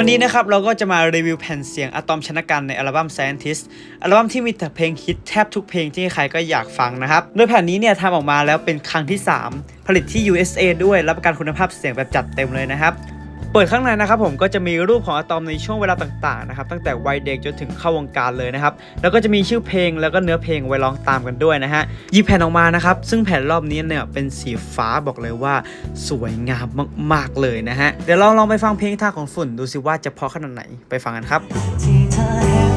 วันนี้นะครับเราก็จะมารีวิวแผ่นเสียงอะตอมชนะกันในอัลบั้ม Scientist อัลบั้มที่มีแต่เพลงฮิตแทบทุกเพลงที่ใครก็อยากฟังนะครับ โดยแผ่นนี้เนี่ยทำออกมาแล้วเป็นครั้งที่ 3 ผลิตที่ USA ด้วยรับประกันคุณภาพเสียงแบบจัดเต็มเลยนะครับ เปิดข้างในนะครับผมก็จะมีรูปของอะตอมในช่วงเวลาต่างๆนะครับตั้งแต่วัยเด็กจนถึงเข้าวงการเลยนะครับแล้วก็จะมีชื่อเพลงแล้วก็เนื้อเพลงไว้ร้องตามกันด้วยนะฮะยิบแผ่นออกมานะครับซึ่งแผ่นรอบนี้เนี่ยเป็นสีฟ้าบอกเลยว่า สวยงามมากๆเลยนะฮะเดี๋ยวเราลองไปฟังเพลงท่าของฝุ่นดูสิว่าจะเพราะขนาดไหนไปฟังกันครับที่เธอ